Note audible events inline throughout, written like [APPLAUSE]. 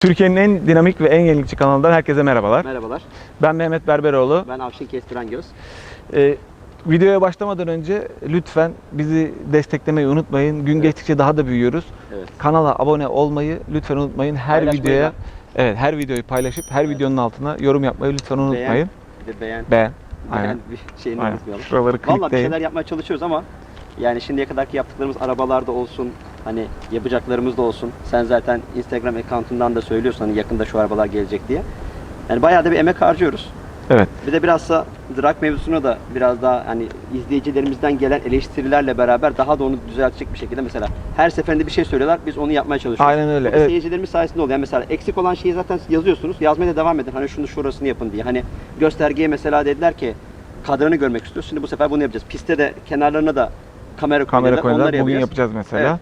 Türkiye'nin en dinamik ve en yenilikçi kanalından herkese merhabalar. Merhabalar. Ben Mehmet Berberoğlu. Ben Avşin Kestiren Göz. Ee, videoya başlamadan önce lütfen bizi desteklemeyi unutmayın. Gün geçtikçe daha da büyüyoruz. Evet. Kanala abone olmayı lütfen unutmayın. Her videoya da. evet her videoyu paylaşıp her Evet. videonun altına yorum yapmayı lütfen unutmayın. Beğen. Beğen. Beğen. Aynen. bir şeyini Aynen. unutmayalım. Şuraları Vallahi bir şeyler yapmaya çalışıyoruz ama yani şimdiye kadarki yaptıklarımız arabalarda olsun, hani yapacaklarımız da olsun. Sen zaten Instagram account'undan da söylüyorsun hani yakında şu arabalar gelecek diye. Yani bayağı da bir emek harcıyoruz. Evet. Bir de bilhassa drag mevzusuna da biraz daha hani izleyicilerimizden gelen eleştirilerle beraber daha da onu düzeltecek bir şekilde mesela her seferinde bir şey söylüyorlar biz onu yapmaya çalışıyoruz. Aynen öyle, evet. Seyircilerimiz sayesinde oluyor. Yani mesela eksik olan şeyi zaten yazıyorsunuz. Yazmaya da devam edin. Hani şunu şurasını yapın diye. Hani göstergeye mesela dediler ki kadranı görmek istiyoruz. Şimdi bu sefer bunu yapacağız. Pistte de kenarlarına da kamera, Kamera koyuyorlar. Onları Bugün yapacağız. yapacağız mesela.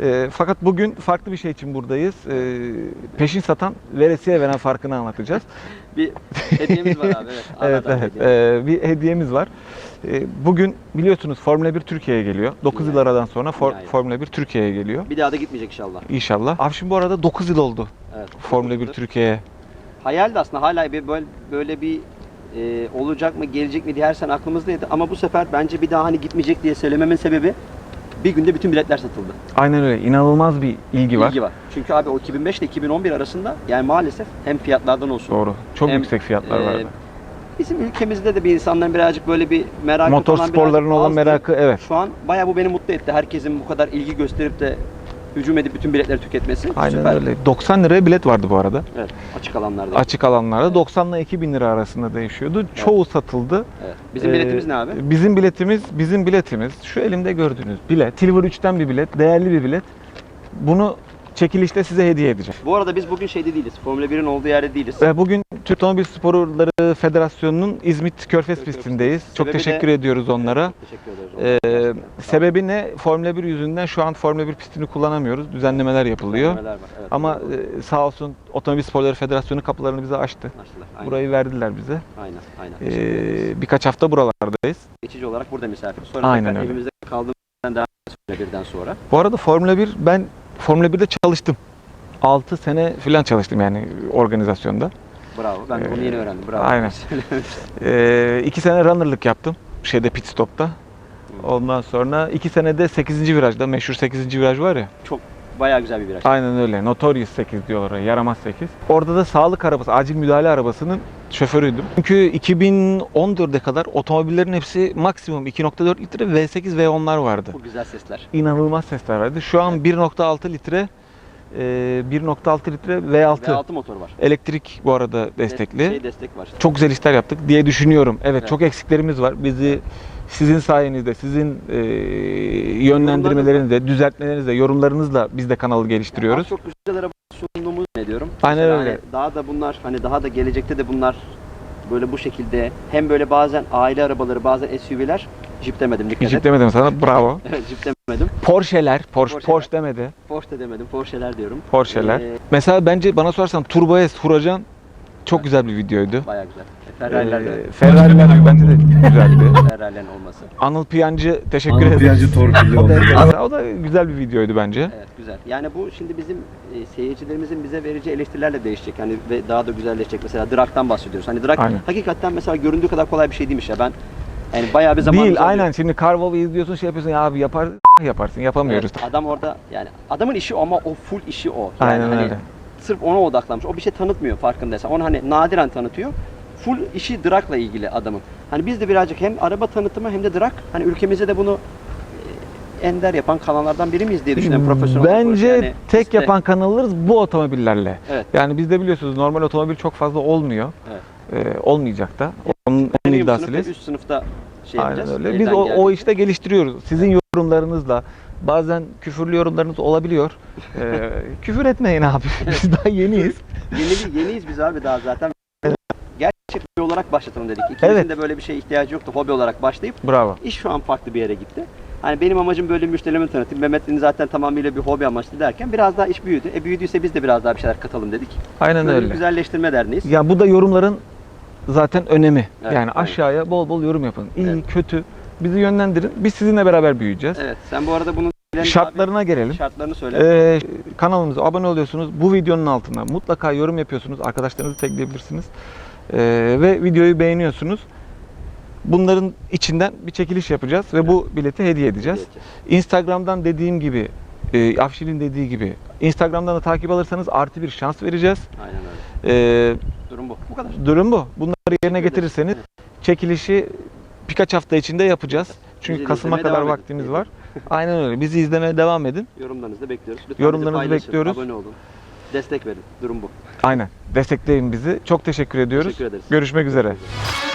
Ee, fakat bugün farklı bir şey için buradayız. Ee, peşin satan veresiye veren farkını anlatacağız. [LAUGHS] Bir hediyemiz var abi. Evet. [LAUGHS] Evet evet. hediye. Ee, bir hediyemiz var. Ee, bugün biliyorsunuz Formula 1 Türkiye'ye geliyor. 9 yıl aradan sonra For-. Formula 1 Türkiye'ye geliyor. Bir daha da gitmeyecek inşallah. İnşallah. Afşin bu arada 9 yıl oldu Evet. Formula 1 Dokuzdur. Türkiye'ye. Hayal de aslında hala bir böyle, böyle bir e, olacak mı gelecek mi diye her sene aklımızdaydı. Ama bu sefer bence bir daha hani gitmeyecek diye söylememin sebebi bir günde bütün biletler satıldı. Aynen öyle. İnanılmaz bir ilgi var. İlgi var. Çünkü abi o 2005 ile 2011 arasında yani maalesef hem fiyatlardan olsun. Doğru. Çok Hem, yüksek fiyatlar e, vardı. Bizim ülkemizde de bir insanların birazcık böyle bir merakı Motor birazcık olan azdı. merakı evet. Şu an bayağı bu beni mutlu etti. Herkesin bu kadar ilgi gösterip de hücum edip bütün biletleri tüketmesi. Aynen Süper. öyle. 90 liraya bilet vardı bu arada. Evet. Açık alanlarda. Açık alanlarda 90 ile 2000 lira arasında değişiyordu. Çoğu satıldı. Evet. Bizim Ee, biletimiz ne abi? Bizim biletimiz, bizim biletimiz şu elimde gördüğünüz bilet. Silver 3'ten bir bilet, değerli bir bilet. Bunu çekilişte size hediye edeceğim. Bu arada biz bugün şeyde değiliz. Formula 1'in olduğu yerde değiliz. Ve bugün Türk Otomobil Sporları Federasyonu'nun İzmit Körfez Körfez pistindeyiz. Çok Sebebi de- teşekkür ediyoruz onlara. Teşekkür ederiz. Ee, sebebi ne? Formula 1 yüzünden şu an Formula 1 pistini kullanamıyoruz. Düzenlemeler yapılıyor. Düzenlemeler var, evet, Ama e, sağ olsun Otomobil Sporları Federasyonu kapılarını bize açtı. Açtılar. Aynen. Burayı verdiler bize. Aynen. Aynen. Teşekkür ederiz. Ee, birkaç hafta buralardayız. Geçici olarak burada misafir. Sonra Aynen tekrar öyle. evimizde kaldığımızdan devam ederiz birden sonra. Bu arada Formula 1 ben Formula 1'de çalıştım. 6 sene falan çalıştım yani organizasyonda. Bravo. Ben de bunu Ee, yeni öğrendim. Bravo. aynen. [LAUGHS] Ee, iki sene runner'lık yaptım. Şeyde pit stop'ta. Ondan sonra iki senede 8. virajda meşhur 8. viraj var ya. Çok bayağı güzel bir viraj. Aynen öyle. Notorious 8 diyorlar. Yaramaz 8. Orada da sağlık arabası, acil müdahale arabasının şoförüydüm. Çünkü 2014'e kadar otomobillerin hepsi maksimum 2.4 litre V8 V10'lar vardı. Bu güzel sesler. İnanılmaz sesler vardı. Şu an 1.6 litre e, 1.6 litre V6. V6 motor var. Elektrik bu arada destekli. Şey destek var. Çok güzel işler yaptık diye düşünüyorum. Evet, Evet. çok eksiklerimiz var. Bizi sizin sayenizde, sizin e, yönlendirmelerinizle, düzeltmelerinizle, yorumlarınızla biz de kanalı geliştiriyoruz. Az çok güzel araba sunduğumuzu ne diyorum. Aynen Mesela öyle. hani daha da bunlar hani daha da gelecekte de bunlar böyle bu şekilde hem böyle bazen aile arabaları bazen SUV'ler Jeep demedim dikkat Jeep et. demedim sana. Bravo. [LAUGHS] Evet Jeep demedim. Porsche'ler, Porsche, Porsche'ler. Porsche demedi. Porsche de demedim. Porsche'ler diyorum. Porsche'ler. Ee, Mesela bence bana sorarsan Turbo S, Huracan çok güzel bir videoydu. bayağı güzel. Ferrari'ler de. Ee, [LAUGHS] Ferrari'ler bence de güzeldi. Ferrari'lerin olması. Anıl Piyancı teşekkür Anıl ederim. Piyancı torpilli [LAUGHS] O oldu. da, o da güzel bir videoydu bence. Evet güzel. Yani bu şimdi bizim e, seyircilerimizin bize vereceği eleştirilerle değişecek. Hani ve daha da güzelleşecek. Mesela drag'tan bahsediyoruz. Hani drag Aynen. hakikaten mesela göründüğü kadar kolay bir şey değilmiş ya. Ben yani bayağı bir zaman Değil aynen şimdi Carvalho izliyorsun şey yapıyorsun ya abi yapar [LAUGHS] yaparsın yapamıyoruz. adam orada yani adamın işi o ama o full işi o. Yani Aynen hani öyle. sırf ona odaklanmış. O bir şey tanıtmıyor farkındaysan. Onu hani nadiren tanıtıyor. Full işi drag'la ilgili adamın. Hani biz de birazcık hem araba tanıtımı hem de drag hani ülkemizde de bunu e, ender yapan kanallardan biri miyiz diye düşünüyorum profesyonel olarak. Bence Yani tek işte- yapan kanallarız bu otomobillerle. Evet. Yani bizde biliyorsunuz normal otomobil çok fazla olmuyor. Evet. Ee, olmayacak da. Onun, iddiasıyız. sınıfta, üst sınıfta şey Aynen yapacağız. öyle. Biz o, o işte geliştiriyoruz. Sizin yorumlarınızla bazen küfürlü yorumlarınız olabiliyor. Ee, [LAUGHS] küfür etmeyin abi. Biz daha yeniyiz. Yeni, yeniyiz biz abi daha zaten. Gerçek bir olarak başlatalım dedik. İkimizin Evet. de böyle bir şeye ihtiyacı yoktu. Hobi olarak başlayıp Bravo. iş şu an farklı bir yere gitti. Hani benim amacım böyle müşterilerimi tanıtayım. Mehmet'in zaten tamamıyla bir hobi amaçlı derken biraz daha iş büyüdü. E büyüdüyse biz de biraz daha bir şeyler katalım dedik. Aynen Böyle bir öyle. güzelleştirme derneğiz. Ya bu da yorumların zaten önemi. Evet, yani evet. aşağıya bol bol yorum yapın. İyi, Evet. kötü. Bizi yönlendirin. Biz sizinle beraber büyüyeceğiz. Evet. Sen bu arada bunun Şartlarına gelelim. şartlarını söyle. Ee, kanalımıza abone oluyorsunuz. Bu videonun altına mutlaka yorum yapıyorsunuz. Arkadaşlarınızı tekleyebilirsiniz. Ee, ve videoyu beğeniyorsunuz. Bunların içinden bir çekiliş yapacağız ve bu bileti hediye edeceğiz. Instagram'dan dediğim gibi, e, Afşin'in dediği gibi, Instagram'dan da takip alırsanız artı bir şans vereceğiz. Aynen öyle. Ee, Durum bu. Bu kadar. durum bu. Bunları yerine getirirseniz çekilişi birkaç hafta içinde yapacağız. Çünkü Bizi Kasım'a kadar devam edin. vaktimiz var. Aynen öyle. Bizi izlemeye devam edin. Yorumlarınızı bekliyoruz. Lütfen Yorumlarınızı bekliyoruz. Abone olun. Destek verin. Durum bu. Aynen. Destekleyin bizi. Çok teşekkür ediyoruz. Teşekkür ederiz. Görüşmek üzere. Görüşmek üzere.